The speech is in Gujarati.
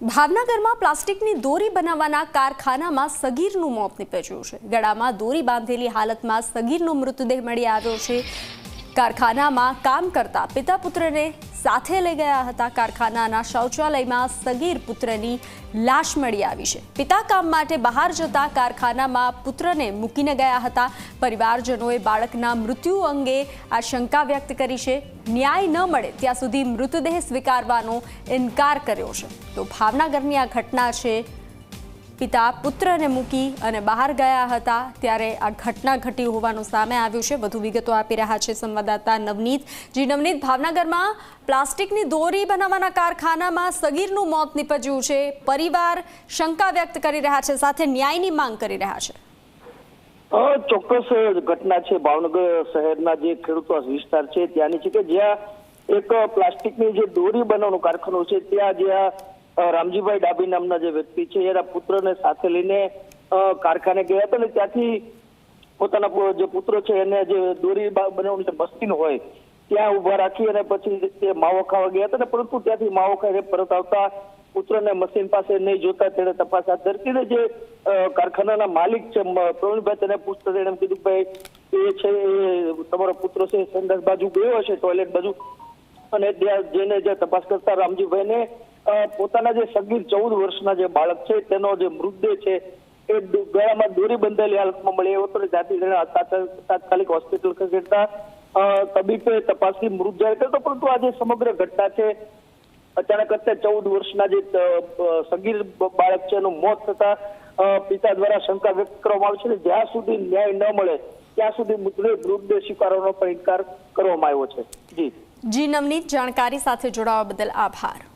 ભાવનગરમાં પ્લાસ્ટિકની દોરી બનાવવાના કારખાનામાં સગીરનું મોત નીપજ્યું છે. ગળામાં દોરી બાંધેલી હાલતમાં સગીરનો મૃતદેહ મળી આવ્યો છે. કારખાનામાં કામ કરતા પિતા પુત્રને સાથે લઈ ગયા હતા. કારખાનાના શૌચાલયમાં સગીર પુત્રની લાશ મળી આવી છે. પિતા કામ માટે બહાર જતા કારખાનામાં પુત્રને મૂકીને ગયા હતા. પરિવારજનોએ બાળકના મૃત્યુ અંગે આશંકા વ્યક્ત કરી છે. ન્યાય ન મળે ત્યાં સુધી મૃતદેહ સ્વીકારવાનો ઇનકાર કર્યો છે. તો ભાવનગરની આ ઘટના છે પિતા પુત્રને મૂકી અને બહાર ગયા હતા ત્યારે આ ઘટના ઘટી હોવાનું સામે આવ્યું છે. વધુ વિગતો આપી રહ્યા છે સંવાદદાતા નવનીત. જી નવનીત, ભાવનગરમાં પ્લાસ્ટિકની દોરી બનાવવાના કારખાનામાં સગીરનું મોત નીપજ્યું છે. પરિવાર શંકા વ્યક્ત કરી રહ્યા છે, સાથે ન્યાયની માંગ કરી રહ્યા છે. ચોક્કસ ઘટના છે. ભાવનગર શહેરના જે ખેડૂતો વિસ્તાર છે, ત્યાંની છે કે જ્યાં એક પ્લાસ્ટિકની જે દોરી બનાવવાનું કારખાનું છે, ત્યાં જ્યાં રામજીભાઈ ડાબી નામના જે વ્યક્તિ છે એના પુત્રને સાથે લઈને કારખાને ગયા હતા અને ત્યાંથી પોતાના જે પુત્ર છે, એને જે દોરી બા- બનાવવાની જે મશીન હોય, ત્યાં ઊભા રાખી અને પછી તે માવો ખાવા ગયા હતા ને, પરંતુ ત્યાંથી માવો ખાઈને પરત આવતા પુત્રને મશીન પાસે નહીં જોતા, તેણે તપાસ હાથ ધરતી ને જે કારખાનાના માલિક છે પ્રવીણભાઈ, તેને પૂછતા તેણે કીધું ભાઈ, એ છે તમારો પુત્ર છે, સંડાસ બાજુ ગયો હશે, ટોયલેટ બાજુ. અને ત્યાં જઈને જે તપાસ કરતા રામજીભાઈને પોતાના જે સગીર ચૌદ વર્ષના જે બાળક છે, તેનો જે મૃતદેહ છે, એ ગળામાં દોરી બંધાયેલી હાલતમાં મળી એવો ત્યાંથી તેણે તાત્કાલિક હોસ્પિટલ ખસેડતા તબીબે તપાસથી મૃત જાહેર કરતો પરંતુ આ જે સમગ્ર ઘટના છે, અચાનક અત્યારે ચૌદ વર્ષના જે સગીર બાળક છે, એનું મોત થતા પિતા દ્વારા શંકા વ્યક્ત કરવામાં આવી છે અને જ્યાં સુધી ન્યાય ન મળે, ત્યાં સુધી મૃતદેહ મૃતદેહ સ્વીકારવાનો પણ ઇનકાર કરવામાં આવ્યો છે. જી. જી, નવનીત, જાણકારી સાથે જોડાવા બદલ આભાર.